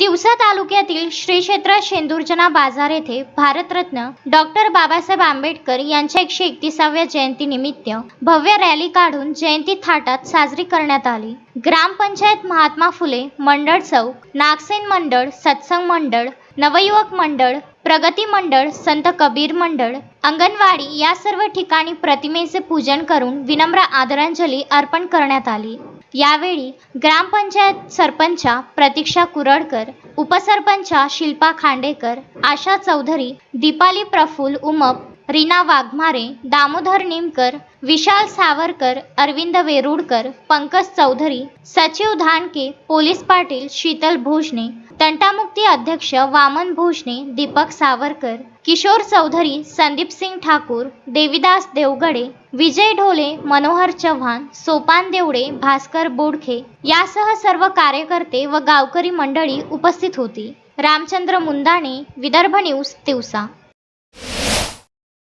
तिवसा तालुक्यातील श्री क्षेत्र शेंदुर्जना बाजार येथे भारतरत्न डॉक्टर बाबासाहेब आंबेडकर यांच्या एकशे एकतीसाव्या जयंतीनिमित्त भव्य रॅली काढून जयंती थाटात साजरी करण्यात आली. ग्रामपंचायत महात्मा फुले मंडळ चौक नागसेन मंडळ सत्संग मंडळ नवयुवक मंडळ प्रगती मंडळ संत कबीर मंडळ अंगणवाडी या सर्व ठिकाणी प्रतिमेचे पूजन करून विनम्र आदरांजली अर्पण करण्यात आली. यावेळी ग्रामपंचायत सरपंचा प्रतीक्षा कुरडकर उपसरपंचा शिल्पा खांडेकर आशा चौधरी दीपाली प्रफुल उमप रीना वाघमारे दामोदर निमकर विशाल सावरकर अरविंद वेरुडकर पंकज चौधरी सचिव धानके पोलीस पाटील शीतल भोजने तंटामुक्ती अध्यक्ष वामन भोजने दीपक सावरकर किशोर चौधरी संदीप सिंग ठाकूर देविदास देवगडे विजय ढोले मनोहर चव्हाण सोपान देवडे भास्कर बोडखे यासह सर्व कार्यकर्ते व गावकरी मंडळी उपस्थित होती. रामचंद्र मुंदाणे विदर्भ न्यूज तिवसा.